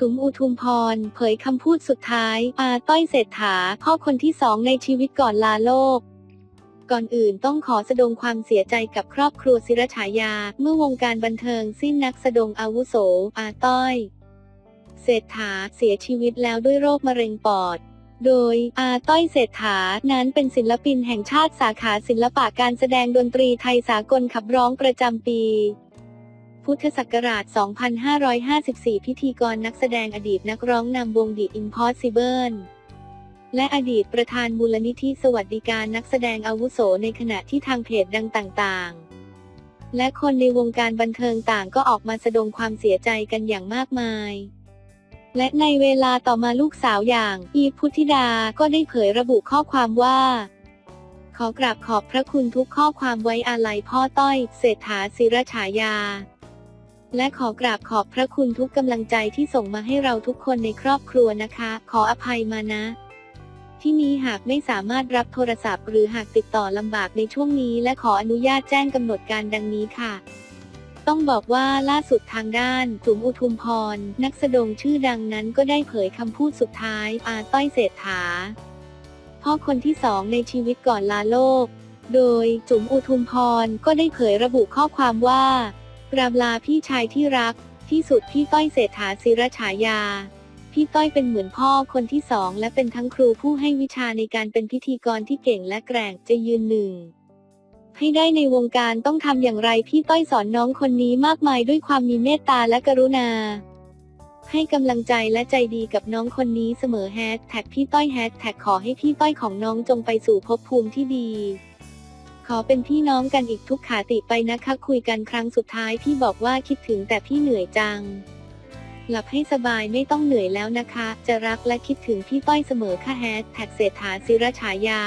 จุ๋มอุทุมพร เผยคำพูดสุดท้าย อาต้อยเศรษฐา พ่อคนที่สองในชีวิตก่อนลาโลก ก่อนอื่นต้องขอแสดงความเสียใจกับครอบครัวศิรฉายา เมื่อวงการบันเทิงสิ้นนักแสดงอาวุโส อาต้อย เศรษฐาเสียชีวิตแล้วด้วยโรคมะเร็งปอดโดย อาต้อยเศรษฐา นั้นเป็นศิลปินแห่งชาติสาขาศิลปะการแสดงดนตรีไทยสากลขับร้องประจำปี พุทธศักราช 2554 พิธีกรนักแสดงอดีตนักร้องนำวง The Impossible และอดีตประธานมูลนิธิสวัสดิการนักแสดงอาวุโสในขณะที่ทางเพจดังต่างๆ และคนในวงการบันเทิงต่างก็ออกมาแสดงความเสียใจกันอย่างมากมาย และในเวลาต่อมาลูกสาวอย่าง อีพุทธิดาก็ได้เผยระบุข้อความว่า ขอกราบขอบพระคุณทุกข้อความไว้อาลัยพ่อต้อย เศรษฐาศิรฉายา และขอกราบขอบพระคุณทุกกำลังใจที่ส่งมาให้เราทุกคนในครอบครัวนะคะ ขออภัยมานะ ที่นี้หากไม่สามารถรับโทรศัพท์ หรือหากติดต่อลำบากในช่วงนี้ และขออนุญาตแจ้งกำหนดการดังนี้ค่ะต้องบอกว่าล่าสุดทางด้านจุ๋มอุทุมพร นักแสดงชื่อดังนั้นก็ได้เผยคำพูดสุดท้ายอาต้อยเศรษฐา พ่อคนที่สองในชีวิตก่อนลาโลก โดยจุ๋มอุทุมพรก็ได้เผยระบุข้อความว่า กราบลาพี่ชายที่รัก ที่สุดพี่ต้อยเศรษฐาศิรฉายา พี่ต้อยเป็นเหมือนพ่อคนที่สองและเป็นทั้งครูผู้ให้วิชาในการเป็นพิธีกรที่เก่งและแกร่งจะยืนหนึ่งให้ได้ในวงการต้องทำอย่างไรพี่ต้อยสอนน้องคนนี้มากมายด้วยความมีเมตตาและกรุณา ให้กำลังใจและใจดีกับน้องคนนี้เสมอแฮชแท็กพี่ต้อยแฮชแท็กขอให้พี่ต้อยของน้องจงไปสู่ภพภูมิที่ดี ขอเป็นพี่น้องกันอีกทุกขาติไปนะคะ คุยกันครั้งสุดท้ายพี่บอกว่าคิดถึงแต่พี่เหนื่อยจัง หลับให้สบายไม่ต้องเหนื่อยแล้วนะคะ จะรักและคิดถึงพี่ต้อยเสมอค่ะแฮชแท็กเศรษฐาศิรชายา